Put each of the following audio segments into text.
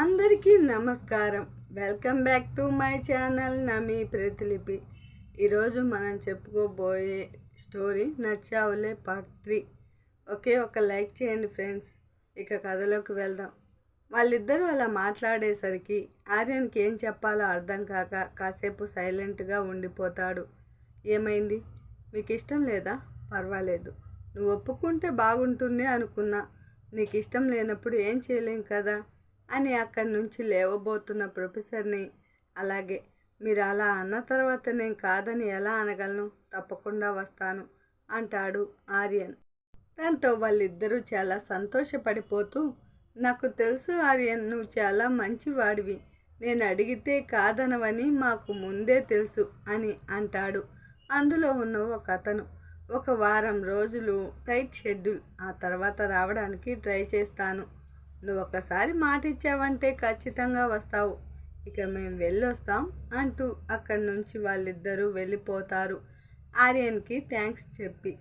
అందరికీ నమస్కారం. Welcome back to my channel Nami Pratilipi. ఈరోజు మనం చెప్పుకోబోయే స్టోరీ నచ్చావులే పార్ట్ త్రీ. ఒకే ఒక లైక్ చేయండి ఫ్రెండ్స్. ఇక కథలోకి వెళ్దాం. వాళ్ళిద్దరూ అలా మాట్లాడేసరికి ఆర్యన్కి ఏం చెప్పాలో అర్థం కాక కాసేపు సైలెంట్గా ఉండిపోతాడు. ఏమైంది? మీకు ఇష్టం లేదా? పర్వాలేదు. నువ్వు ఒప్పుకుంటే బాగుంటుంది అనుకున్నా. నీకు ఇష్టం లేనప్పుడు ఏం చేయలేం కదా? అని అక్కడి నుంచి లేవబోతున్న ప్రొఫెసర్ని అలాగే మీరు అలా అన్న తర్వాత నేను కాదని ఎలా అనగలను? తప్పకుండా వస్తాను అంటాడు ఆర్యన్. దాంతో వాళ్ళిద్దరూ చాలా సంతోషపడిపోతూ నాకు తెలుసు ఆర్యన్ నువ్వు చాలా మంచివాడివి. నేను అడిగితే కాదనవని మాకు ముందే తెలుసు అని అంటాడు. అందులో ఉన్న ఒక అతను ఒక వారం రోజులు టైట్ షెడ్యూల్ ఆ తర్వాత రావడానికి ట్రై చేస్తాను నువ్వు ఒకసారి మాట ఇచ్చావంటే ఖచ్చితంగా వస్తావు. ఇక మేము వెళ్ళొస్తాం అంటూ అక్కడి నుంచి వాళ్ళిద్దరూ వెళ్ళిపోతారు. ఆర్యన్కి థ్యాంక్స్ చెప్పి.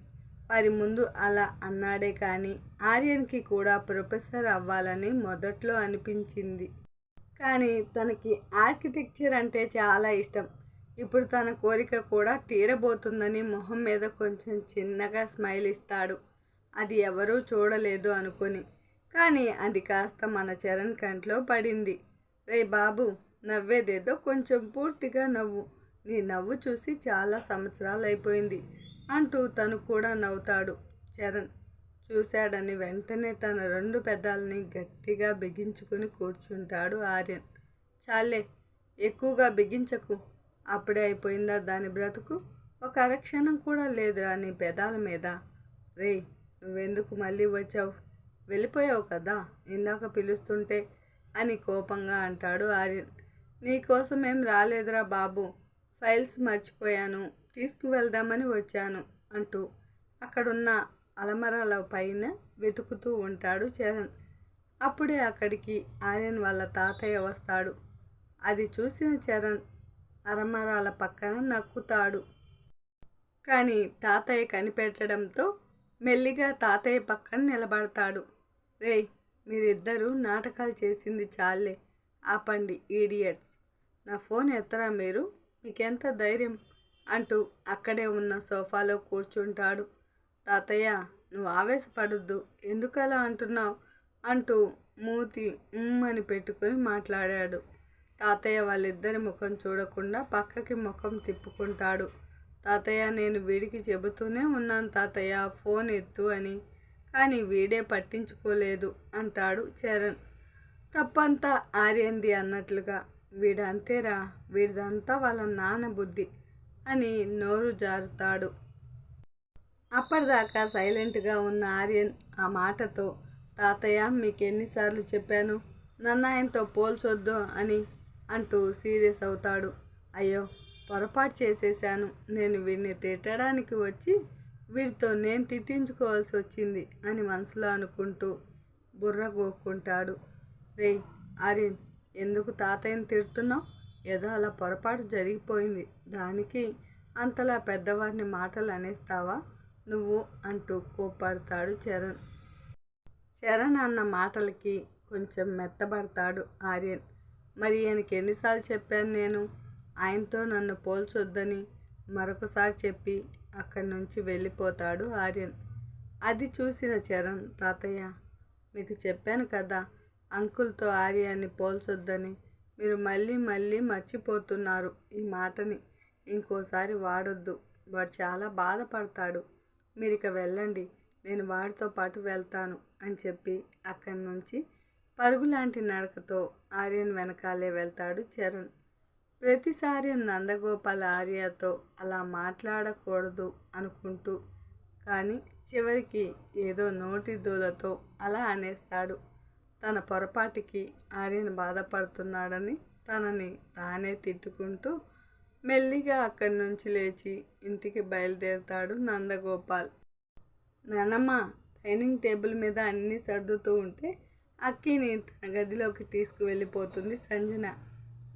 వారి ముందు అలా అన్నాడే కానీ ఆర్యన్కి కూడా ప్రొఫెసర్ అవ్వాలని మొదట్లో అనిపించింది. కానీ తనకి ఆర్కిటెక్చర్ అంటే చాలా ఇష్టం. ఇప్పుడు తన కోరిక కూడా తీరబోతుందని మొహం మీద కొంచెం చిన్నగా స్మైల్ ఇస్తాడు అది ఎవరూ చూడలేదు అనుకుని. కానీ అది కాస్త మన చరణ్ కంట్లో పడింది. రే బాబు నవ్వేదేదో కొంచెం పూర్తిగా నవ్వు. నీ నవ్వు చూసి చాలా సంవత్సరాలు అయిపోయింది అంటూ తను కూడా నవ్వుతాడు చరణ్. చూశాడని వెంటనే తన రెండు పెదాలని గట్టిగా బిగించుకుని కూర్చుంటాడు ఆర్యన్. చాలే ఎక్కువగా బిగించకు. అప్పుడే అయిపోయిందా దాని బ్రతుకు? ఒక అరక్షణం కూడా లేదురా నీ పెదాల మీద. రే నువ్వెందుకు మళ్ళీ వచ్చావు? వెళ్ళిపోయావు కదా? ఇందాక పిలుస్తుంటే అని కోపంగా అంటాడు ఆర్యన్. నీకోసం ఏం రాలేదురా బాబు ఫైల్స్ మర్చిపోయాను తీసుకువెళ్దామని వచ్చాను అంటూ అక్కడున్న అలమరాల పైన వెతుకుతూ ఉంటాడు చరణ్. అప్పుడే అక్కడికి ఆర్యన్ వాళ్ళ తాతయ్య వస్తాడు. అది చూసిన చరణ్ అరమరాల పక్కన నక్కుతాడు. కానీ తాతయ్య కనిపెట్టడంతో మెల్లిగా తాతయ్య పక్కన నిలబడతాడు. రే మీరిద్దరూ నాటకాలు చేసింది చాలే ఆపండి ఈడియట్స్ నా ఫోన్ ఎత్తరా మీరు? మీకెంత ధైర్యం? అంటూ అక్కడే ఉన్న సోఫాలో కూర్చుంటాడు. తాతయ్య నువ్వు ఆవేశపడద్దు. ఎందుకు అలా అంటున్నావు? అంటూ మూతి ఉమ్ అని పెట్టుకొని మాట్లాడాడు. తాతయ్య వాళ్ళిద్దరి ముఖం చూడకుండా పక్కకి ముఖం తిప్పుకుంటాడు. తాతయ్య నేను వీడికి చెబుతూనే ఉన్నాను తాతయ్య ఫోన్ ఎత్తు అని కానీ వీడే పట్టించుకోలేదు అంటాడు చరణ్. తప్పంతా ఆర్యంది అన్నట్లుగా వీడంతేరా వీడిదంతా వాళ్ళ నాన్న బుద్ధి అని నోరు జారుతాడు. అప్పటిదాకా సైలెంట్గా ఉన్న ఆర్యన్ ఆ మాటతో తాతయ్య మీకు ఎన్నిసార్లు చెప్పాను నన్ను ఆయనతో పోల్చొద్దు అని అంటూ సీరియస్ అవుతాడు. అయ్యో పొరపాటు చేసేసాను నేను వీడిని తిట్టడానికి వచ్చి వీడితో నేను తిట్టించుకోవాల్సి వచ్చింది అని మనసులో అనుకుంటూ బుర్ర గోక్కుంటాడు. రే ఆర్యన్ ఎందుకు తాతయ్యని తిడుతున్నావు? ఏదో అలా పొరపాటు జరిగిపోయింది. దానికి అంతలా పెద్దవారిని మాటలు అనేస్తావా? నువ్వు అంటూ కోప్పడతాడు చరణ్. చరణ్ అన్న మాటలకి కొంచెం మెత్తబడతాడు ఆర్యన్. మరి ఈయనకి ఎన్నిసార్లు చెప్పాను నేను? ఆయనతో నన్ను పోల్చొద్దని మరొకసారి చెప్పి అక్కడి నుంచి వెళ్ళిపోతాడు ఆర్యన్. అది చూసిన చరణ్ తాతయ్య మీకు చెప్పాను కదా అంకుల్తో ఆర్యాన్ని పోల్చొద్దని. మీరు మళ్ళీ మళ్ళీ మర్చిపోతున్నారు ఈ మాటని. ఇంకోసారి వాడొద్దు. వాడు చాలా బాధపడతాడు. మీరు ఇక వెళ్ళండి. నేను వాడితో పాటు వెళ్తాను అని చెప్పి అక్కడి నుంచి పరుగులాంటి నడకతో ఆర్యన్ వెనకాలే వెళ్తాడు చరణ్. ప్రతిసారి నందగోపాల్ ఆర్యతో అలా మాట్లాడకూడదు అనుకుంటూ కానీ చివరికి ఏదో నోటి దూలతో అలా అనేస్తాడు. తన పొరపాటికి ఆర్యను బాధపడుతున్నాడని తనని తానే తిట్టుకుంటూ మెల్లిగా అక్కడి నుంచి లేచి ఇంటికి బయలుదేరుతాడు నందగోపాల్. నానమ్మ డైనింగ్ టేబుల్ మీద అన్నీ సర్దుతూ ఉంటే అక్కిని తన గదిలోకి తీసుకువెళ్ళిపోతుంది సంజన.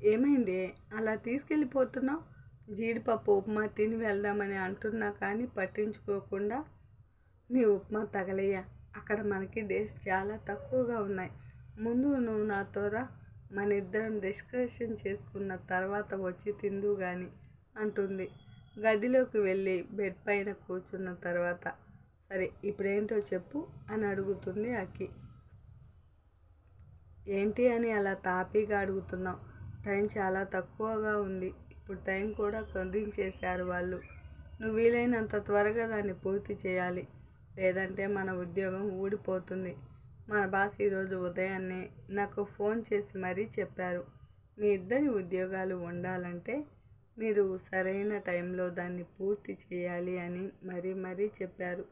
ఏమైంది? అలా తీసుకెళ్ళిపోతున్నావు? జీడిపప్పు ఉప్మా తిని వెళ్దామని అంటున్నా కానీ పట్టించుకోకుండా నీ ఉప్మా తగలయ్యా. అక్కడ మనకి డేస్ చాలా తక్కువగా ఉన్నాయి. ముందు నువ్వు నాతో రా. మన ఇద్దరం డిస్కషన్ చేసుకున్న తర్వాత వచ్చి తిందు గాని అంటుంది. గదిలోకి వెళ్ళి బెడ్ పైన కూర్చున్న తర్వాత సరే ఇప్పుడేంటో చెప్పు అని అడుగుతుంది అక్కి ఏంటి అని అలా తాపీగా అడుగుతున్నావు? టైం చాలా తక్కువగా ఉంది. ఇప్పుడు టైం కూడా కుదించేశారు వాళ్ళు. నువ్వు వీలైనంత త్వరగా దాన్ని పూర్తి చేయాలి. లేదంటే మన ఉద్యోగం ఊడిపోతుంది. మన బాస్ ఈరోజు ఉదయాన్నే నాకు ఫోన్ చేసి మరీ చెప్పారు. మీ ఇద్దరి ఉద్యోగాలు ఉండాలంటే మీరు సరైన టైంలో దాన్ని పూర్తి చేయాలి అని మరీ మరీ చెప్పారు.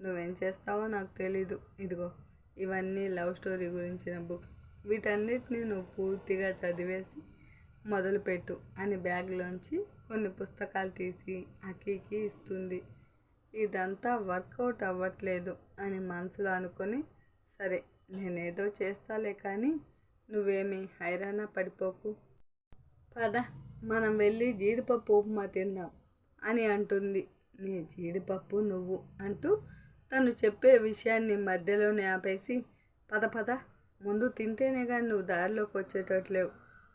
నువ్వేం చేస్తావో నాకు తెలీదు. ఇదిగో ఇవన్నీ లవ్ స్టోరీ గురించిన బుక్స్. వీటన్నిటిని నువ్వు పూర్తిగా చదివేసి మొదలుపెట్టు అని బ్యాగ్లోంచి కొన్ని పుస్తకాలు తీసి అక్కీకి ఇస్తుంది. ఇదంతా వర్కౌట్ అవ్వట్లేదు అని మనసులో అనుకొని సరే నేనేదో చేస్తాలే కానీ నువ్వేమీ హైరాణ పడిపోకు. పద మనం వెళ్ళి జీడిపప్పు ఉప్మా తిందాం అని అంటుంది. నీ జీడిపప్పు నువ్వు అంటూ తను చెప్పే విషయాన్ని మధ్యలోనే ఆపేసి పద పద. ముందు తింటేనే కానీ నువ్వు దారిలోకి వచ్చేటట్లేవు.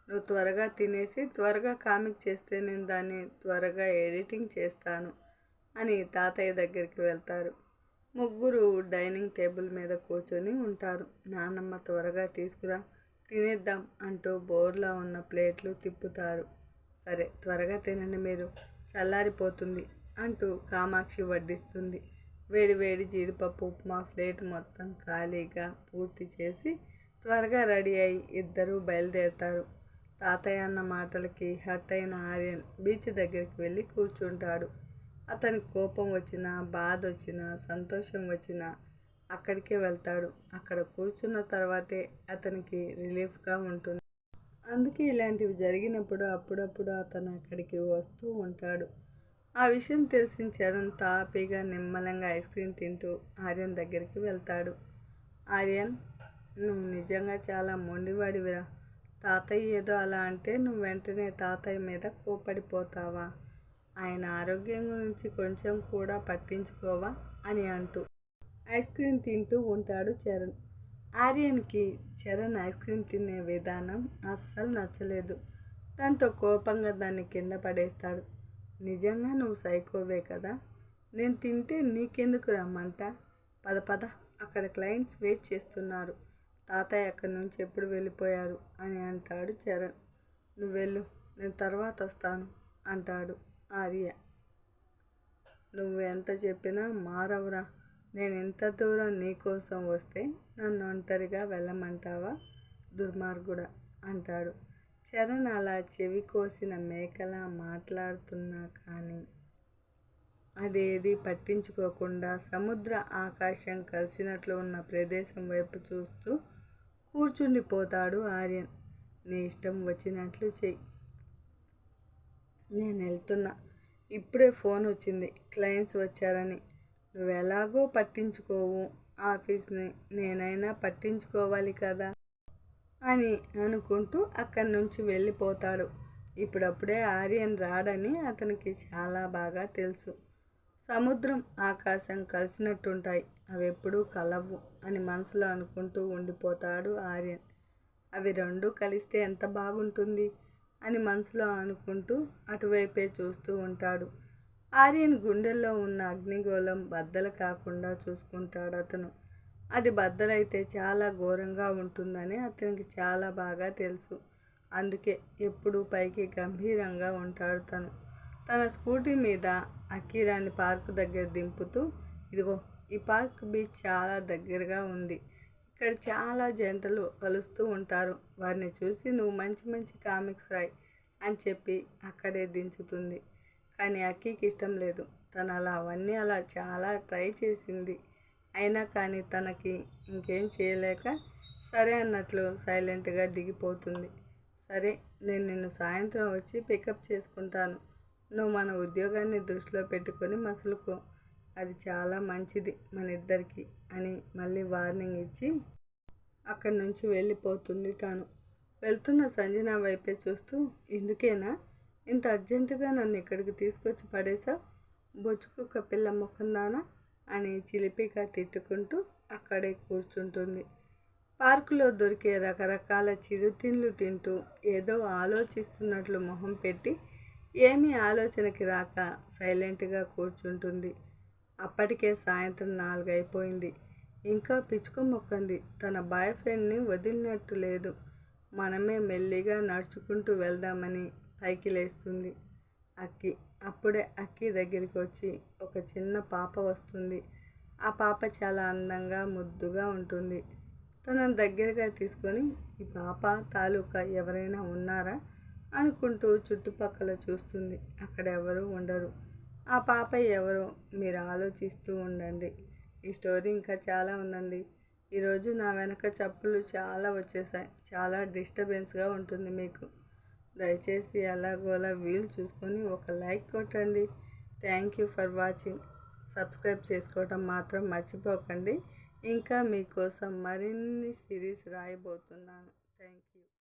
నువ్వు త్వరగా తినేసి త్వరగా కామిక్ చేస్తే నేను దాన్ని త్వరగా ఎడిటింగ్ చేస్తాను అని తాతయ్య దగ్గరికి వెళ్తారు. ముగ్గురు డైనింగ్ టేబుల్ మీద కూర్చొని ఉంటారు. నానమ్మ త్వరగా తీసుకురా తినేద్దాం అంటూ బోర్లా ఉన్న ప్లేట్లు తిప్పుతారు. సరే త్వరగా తినండి మీరు చల్లారిపోతుంది అంటూ కామాక్షి వడ్డిస్తుంది. వేడి వేడి జీడిపప్పు ఉప్మా ప్లేట్ మొత్తం ఖాళీగా పూర్తి చేసి త్వరగా రెడీ అయి ఇద్దరూ బయలుదేరుతారు. తాతయ్య అన్న మాటలకి హట్ అయిన ఆర్యన్ బీచ్ దగ్గరికి వెళ్ళి కూర్చుంటాడు. అతనికి కోపం వచ్చినా బాధ వచ్చినా సంతోషం వచ్చినా అక్కడికే వెళ్తాడు. అక్కడ కూర్చున్న తర్వాతే అతనికి రిలీఫ్గా ఉంటుంది. అందుకే ఇలాంటివి జరిగినప్పుడు అప్పుడప్పుడు అతను అక్కడికి వస్తూ ఉంటాడు. ఆ విషయం తెలిసిన చరణ్ తాపీగా నిమ్మలంగా ఐస్ క్రీమ్ తింటూ ఆర్యన్ దగ్గరికి వెళ్తాడు. ఆర్యన్ నువ్వు నిజంగా చాలా మొండివాడివిరా. తాతయ్య ఏదో అలా అంటే నువ్వు వెంటనే తాతయ్య మీద కోపడిపోతావా ఆయన ఆరోగ్యం గురించి కొంచెం కూడా పట్టించుకోవా? అని అంటూ ఐస్ క్రీమ్ తింటూ ఉంటాడు చరణ్. ఆర్యన్కి చరణ్ ఐస్ క్రీమ్ తినే విధానం అస్సలు నచ్చలేదు. దాంతో కోపంగా దాన్ని కింద పడేస్తాడు. నిజంగా నువ్వు సైకోవే కదా? నేను తింటే నీకెందుకు రమ్మంట పద పద అక్కడ క్లయింట్స్ వెయిట్ చేస్తున్నారు. తాతయ్య అక్కడి నుంచి ఎప్పుడు వెళ్ళిపోయారు అని అంటాడు చరణ్. నువ్వు వెళ్ళు నేను తర్వాత వస్తాను అంటాడు ఆర్య. నువ్వు ఎంత చెప్పినా మారవురా నేను ఇంత దూరం నీకోసం వస్తే నన్ను ఒంటరిగా వెళ్ళమంటావా? దుర్మార్గుడా అంటాడు. చరణ్ అలా చెవి కోసిన మేకలా మాట్లాడుతున్నా కానీ అదేది పట్టించుకోకుండా సముద్ర ఆకాశం కలిసినట్లు ఉన్న ప్రదేశం వైపు చూస్తూ కూర్చుండిపోతాడు ఆర్యన్. నీ ఇష్టం వచ్చినట్లు చెయ్యి నేను వెళ్తున్నా. ఇప్పుడే ఫోన్ వచ్చింది. క్లయింట్స్ వచ్చారని. నువ్వు ఎలాగో పట్టించుకోవు. ఆఫీస్ని నేనైనా పట్టించుకోవాలి కదా? అని అనుకుంటూ అక్కడి నుంచి వెళ్ళిపోతాడు. ఇప్పుడప్పుడే ఆర్యన్ రాడని అతనికి చాలా బాగా తెలుసు. సముద్రం ఆకాశం కలిసినట్టుంటాయి. అవి ఎప్పుడూ కలవు అని మనసులో అనుకుంటూ ఉండిపోతాడు ఆర్యన్. అవి రెండు కలిస్తే ఎంత బాగుంటుంది అని మనసులో అనుకుంటూ అటువైపే చూస్తూ ఉంటాడు. ఆర్యన్ గుండెల్లో ఉన్న అగ్నిగోళం బద్దలు కాకుండా చూసుకుంటాడు అతను. అది బద్దలైతే చాలా ఘోరంగా ఉంటుందని అతనికి చాలా బాగా తెలుసు. అందుకే ఎప్పుడూ పైకి గంభీరంగా ఉంటాడు తను. తన స్కూటీ మీద అకీరాని పార్కు దగ్గర దింపుతూ ఇదిగో ఈ పార్క్ బీచ్ చాలా దగ్గరగా ఉంది. ఇక్కడ చాలా జంటలు కలుస్తూ ఉంటారు. వారిని చూసి నువ్వు మంచి మంచి కామిక్స్ రాయి అని చెప్పి అక్కడే దించుతుంది. కానీ అక్కీకి ఇష్టం లేదు. తను అలా అవన్నీ అలా చాలా ట్రై చేసింది. అయినా కానీ తనకి ఇంకేం చేయలేక సరే అన్నట్లు సైలెంట్గా దిగిపోతుంది. సరే నేను నిన్ను సాయంత్రం వచ్చి పికప్ చేసుకుంటాను. నువ్వు మన ఉద్యోగాన్ని దృష్టిలో పెట్టుకొని మసులుకో. అది చాలా మంచిది మన ఇద్దరికి అని మళ్ళీ వార్నింగ్ ఇచ్చి అక్కడి నుంచి వెళ్ళిపోతుంది తాను. వెళ్తున్న సంజన వైపే చూస్తూ ఎందుకేనా? ఇంత అర్జెంటుగా నన్ను ఇక్కడికి తీసుకొచ్చి పడేసా బొచ్చుకుక్క పిల్ల ముఖందానా అని చిలిపిగా తిట్టుకుంటూ అక్కడే కూర్చుంటుంది. పార్కులో దొరికే రకరకాల చిరుతిండ్లు తింటూ ఏదో ఆలోచిస్తున్నట్లు మొహం పెట్టి ఏమీ ఆలోచనకి రాక సైలెంట్గా కూర్చుంటుంది. అప్పటికే సాయంత్రం నాలుగైపోయింది. ఇంకా పిచ్చుకు మొక్కంది. తన బాయ్ ఫ్రెండ్ని వదిలినట్టు లేదు. మనమే మెల్లిగా నడుచుకుంటూ వెళ్దామని పైకి లేస్తుంది. అక్కి అప్పుడే అక్కి దగ్గరికి వచ్చి ఒక చిన్న పాప వస్తుంది. ఆ పాప చాలా అందంగా ముద్దుగా ఉంటుంది. తనను దగ్గరగా తీసుకొని ఈ పాప తాలూకా ఎవరైనా ఉన్నారా? అనుకుంటూ చుట్టుపక్కల చూస్తుంది. అక్కడ ఎవరు ఉండరు. ఆ పాప ఎవరో మీరు ఆలోచిస్తూ ఉండండి. ఈ స్టోరీ ఇంకా చాలా ఉందండి. ఈరోజు నా వెనక చప్పులు చాలా వచ్చేసాయి. చాలా డిస్టర్బెన్స్గా ఉంటుంది మీకు. దయచేసి ఎలాగోలా వీలు చూసుకొని ఒక లైక్ కొట్టండి. Thank you for watching. Subscribe చేసుకోవటం మాత్రం మర్చిపోకండి. ఇంకా మీకోసం మరిన్ని సిరీస్ రాయబోతున్నాను. Thank you.